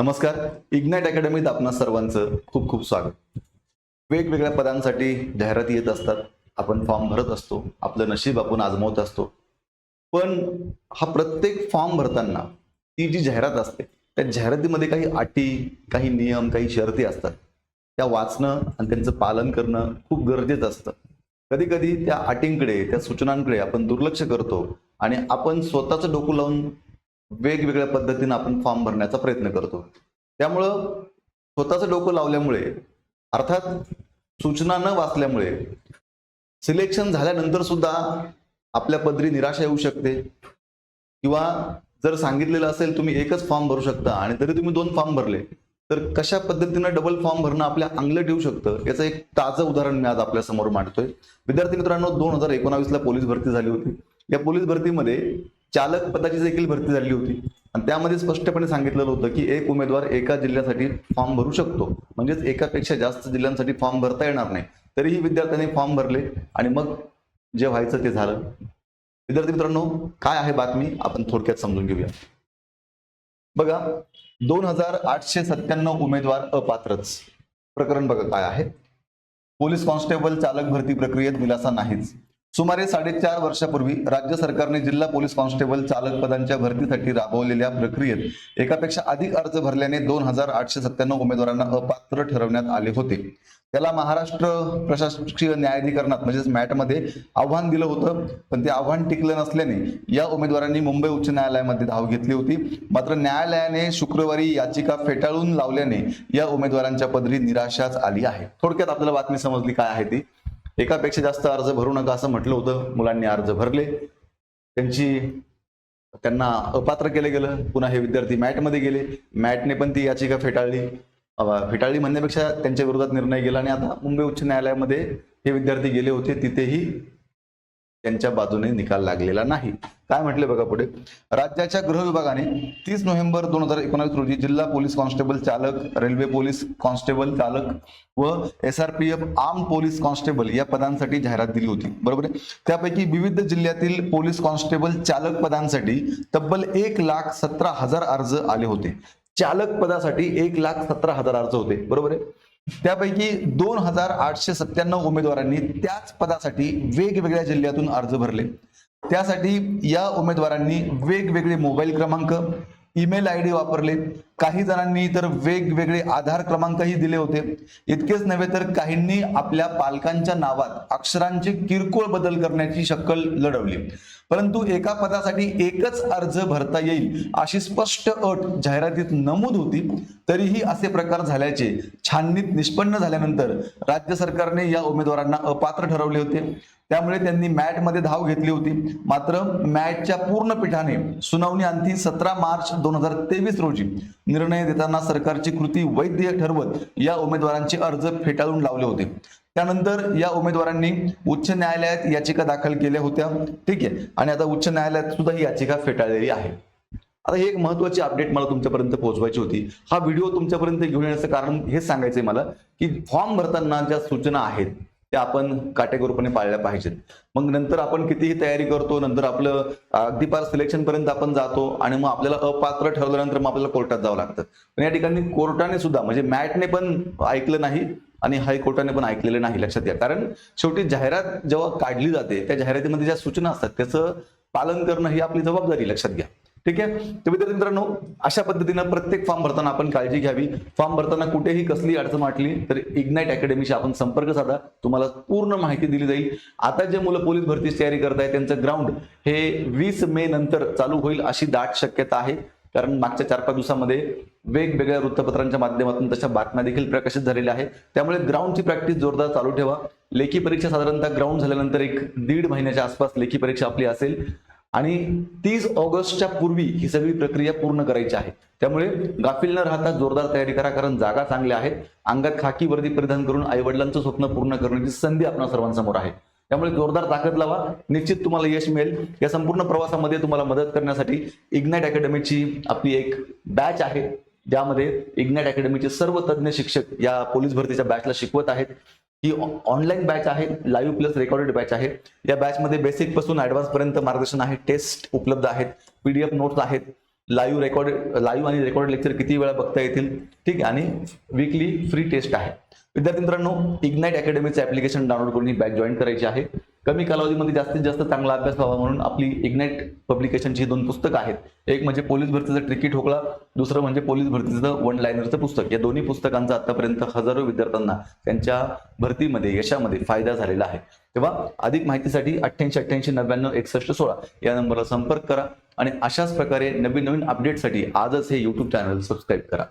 नमस्कार. इग्नाइट अकॅडमीत आपणा सर्वांचं खूप खूप स्वागत. वेगवेगळ्या पदांसाठी जाहिराती येत असतात. आपण फॉर्म भरत असतो. आपलं नशीब आपण आजमावत असतो. पण हा प्रत्येक फॉर्म भरताना ती जी जाहिरात असते त्या जाहिरातीमध्ये काही अटी काही नियम काही शर्ती असतात. त्या वाचणं आणि त्यांचं पालन करणं खूप गरजेचं असतं. कधी कधी त्या अटींकडे त्या सूचनांकडे आपण दुर्लक्ष करतो आणि आपण स्वतःचं डोकं लावून वेगवेगळ्या पद्धतीनं आपण फॉर्म भरण्याचा प्रयत्न करतो. त्यामुळं स्वतःचं डोकं लावल्यामुळे अर्थात सूचना न वाचल्यामुळे सिलेक्शन झाल्यानंतर सुद्धा आपल्या पदरी निराशा येऊ शकते. किंवा जर सांगितलेलं असेल तुम्ही एकच फॉर्म भरू शकता आणि तरी तुम्ही दोन फॉर्म भरले तर कशा पद्धतीनं डबल फॉर्म भरणं आपल्या अंगलं ठेवू शकतं याचं एक ताजं उदाहरण मी आज आपल्यासमोर मांडतोय. विद्यार्थी मित्रांनो दोन हजार एकोणावीसला पोलीस भरती झाली होती. या पोलीस भरतीमध्ये चालक पदाची देखील भरती झाली होती. आणि त्यामध्ये स्पष्टपणे सांगितलेलं होतं की एक उमेदवार एका जिल्ह्यासाठी फॉर्म भरू शकतो. म्हणजेच एकापेक्षा जास्त जिल्ह्यांसाठी फॉर्म भरता येणार नाही. तरीही विद्यार्थ्यांनी फॉर्म भरले आणि मग जे व्हायचं ते झालं. विद्यार्थी मित्रांनो काय आहे बातमी? आपण थोडक्यात समजून घेऊया. बघा दोन हजार आठशे सत्त्याण्णव उमेदवार अपात्रच. प्रकरण बघा काय आहे. पोलीस कॉन्स्टेबल चालक भरती प्रक्रियेत दिलासा नाहीच. सुमारे साडेचार वर्षापूर्वी राज्य सरकारने जिल्हा पोलीस कॉन्स्टेबल चालक पदांच्या भरतीसाठी राबवलेल्या प्रक्रियेत एकापेक्षा अधिक अर्ज भरल्याने दोन हजार आठशे सत्त्याण्णव उमेदवारांना अपात्र ठरवण्यात आले होते. त्याला महाराष्ट्र प्रशासकीय न्यायाधिकरणात म्हणजेच मॅटमध्ये आव्हान दिलं होतं पण ते आव्हान टिकलं नसल्याने या उमेदवारांनी मुंबई उच्च न्यायालयामध्ये धाव घेतली होती. मात्र न्यायालयाने शुक्रवारी याचिका फेटाळून लावल्याने या उमेदवारांच्या पदरी निराशाच आली आहे. थोडक्यात आपल्याला बातमी समजली काय आहे ती? एकापेक्षा जास्त अर्ज भरू नका असं म्हटलं होतं. मुलांनी अर्ज भरले. त्यांची त्यांना अपात्र केलं गेलं. पुन्हा हे विद्यार्थी मॅटमध्ये गेले. मॅटने पण ती याचिका फेटाळली. फेटाळली म्हणण्यापेक्षा त्यांच्या विरोधात निर्णय गेला. आणि आता मुंबई उच्च न्यायालयामध्ये हे विद्यार्थी गेले होते. तिथेही त्यांच्या बाजूने निकाल लागलेला नाही. काय म्हटले बघा पुढे? राज्याच्या गृह विभागाने तीस नोव्हेंबर दोन हजार एकोणावीस रोजी जिल्हा पोलीस कॉन्स्टेबल चालक रेल्वे पोलीस कॉन्स्टेबल चालक व S R P F arm police constable या पदांसाठी जाहिरात दिली होती. बरोबर आहे? त्यापैकी विविध जिल्ह्यातील पोलीस कॉन्स्टेबल चालक पदांसाठी तब्बल एक लाख सतरा हजार अर्ज आले होते. चालक पदासाठी एक लाख सतरा हजार अर्ज होते. बरोबर आहे? त्यापैकी दोन हजार आठशे सत्त्याण्णव उमेदवारांनी त्याच पदासाठी वेगवेगळ्या जिल्ह्यातून अर्ज भरले. त्यासाठी या उमेदवारांनी वेगवेगळे मोबाईल क्रमांक ईमेल आय डी वापरले. काही जणांनी तर वेगवेगळे आधार क्रमांकही दिले होते. इतकेच नव्हे तर काहींनी आपल्या पालकांच्या नावात अक्षरांचे किरकोळ बदल करण्याची शक्कल लढवली. परंतु एका पदासाठी एकच अर्ज भरता येईल अशी स्पष्ट अट जाहिरातीत नमूद होती. तरीही असे प्रकार झाल्याचे छाननीत निष्पन्न झाल्यानंतर राज्य सरकारने या उमेदवारांना अपात्र ठरवले होते. त्यामुळे त्यांनी मॅटमध्ये धाव घेतली होती. मात्र मॅटच्या पूर्ण पीठाने सुनावणी अंती सतरा मार्च दोन हजार तेवीस रोजी निर्णय देताना सरकारची कृती वैध ठरवत या उमेदवारांचे अर्ज फेटाळून लावले होते. त्यानंतर या उमेदवारांनी उच्च न्यायालयात याचिका दाखल केल्या होत्या. ठीक आहे? आणि आता उच्च न्यायालयात सुद्धा ही याचिका फेटाळलेली आहे. आता ही एक महत्वाची अपडेट मला तुमच्यापर्यंत पोहोचवायची होती. हा व्हिडिओ तुमच्यापर्यंत घेऊन येण्याचं कारण हेच सांगायचंय मला की फॉर्म भरताना ज्या सूचना आहेत त्या आपण काटेकोरपणे पाळल्या पाहिजेत. मग नंतर आपण कितीही तयारी करतो नंतर आपलं अगदी पार सिलेक्शन पर्यंत आपण जातो आणि मग आपल्याला अपात्र ठरवल्यानंतर मग आपल्याला कोर्टात जावं लागतं. पण या ठिकाणी कोर्टाने सुद्धा म्हणजे मॅटने पण ऐकलं नाही आणि हायकोर्टाने पण ऐकलेले नाही लक्षात घ्या. कारण शेवटी जाहिरात जेव्हा काढली जाते त्या जाहिरातीमध्ये ज्या सूचना असतात त्याचं पालन करणं ही आपली जबाबदारी लक्षात घ्या. ठीक आहे? तर विद्यार्थी मित्रांनो अशा पद्धतीनं प्रत्येक फॉर्म भरताना आपण काळजी घ्यावी. फॉर्म भरताना कुठेही कसली अडचण वाटली तर इग्नाईट अकॅडमीशी आपण संपर्क साधा. तुम्हाला पूर्ण माहिती दिली जाईल. आता जे मुलं पोलीस भरतीची तयारी करत आहेत त्यांचं ग्राउंड हे वीस मे नंतर चालू होईल अशी दाट शक्यता आहे. कारण मागच्या चार पाच दिवसामध्ये वेगवेगळ्या वृत्तपत्रांच्या माध्यमातून तशा बातम्या देखील प्रकाशित झालेल्या आहेत. त्यामुळे ग्राउंडची प्रॅक्टिस जोरदार चालू ठेवा. लेखी परीक्षा साधारणतः ग्राउंड झाल्यानंतर एक दीड महिन्याच्या आसपास लेखी परीक्षा आपली असेल. आणि तीस ऑगस्टच्या पूर्वी ही सगळी प्रक्रिया पूर्ण करायची आहे. त्यामुळे गाफील न राहता जोरदार तयारी करा कारण जागा चांगल्या आहेत. अंगात खाकी वर्दी परिधान करून आईवडिलांचं स्वप्न पूर्ण करण्याची संधी आपल्या सर्वांसमोर आहे. त्यामुळे जोरदार ताकद लावा. निश्चित तुम्हाला यश मिळेल. या संपूर्ण प्रवासामध्ये तुम्हाला मदत करण्यासाठी इग्नाइट अकॅडमीची आपली एक बॅच आहे. ज्यामध्ये इग्नाइट अकॅडमीचे सर्व तज्ज्ञ शिक्षक या पोलीस भरतीच्या बॅचला शिकवत आहेत. ही ऑनलाईन बॅच आहे. लाईव्ह प्लस रेकॉर्डेड बॅच आहे. या बॅचमध्ये बेसिकपासून ऍडव्हान्स पर्यंत मार्गदर्शन आहे. टेस्ट उपलब्ध आहेत. पीडीएफ नोट्स आहेत. लाईव्ह रेकॉर्ड लाईव्ह आणि रेकॉर्ड लेक्चर किती वेळा बघता येतील? ठीक आहे. आणि वीकली फ्री टेस्ट आहे. विद्यार्थी मित्रांनो इग्नाइट अकॅडमीचं ऍप्लिकेशन डाउनलोड करून ही बॅच जॉईन करायची आहे. कमी कालावधीमध्ये जास्तीत जास्त चांगला अभ्यास व्हावा म्हणून आपली इग्नाइट पब्लिकेशनची दोन पुस्तकं आहेत. एक म्हणजे पोलीस भरतीचं ट्रिकी ठोकळा दुसरं म्हणजे पोलीस भरतीचं वन लायनरचं पुस्तक. या दोन्ही पुस्तकांचा आतापर्यंत हजारो विद्यार्थ्यांना त्यांच्या भरतीमध्ये यशामध्ये फायदा झालेला आहे. तेव्हा अधिक माहितीसाठी अठ्ठ्याऐंशी अठ्ठ्याऐंशी नव्याण्णव एकसष्ट सोळा या नंबरला संपर्क करा आणि अशाच प्रकारे नवीन नवीन अपडेटसाठी आजच हे युट्यूब चॅनल सबस्क्राईब करा.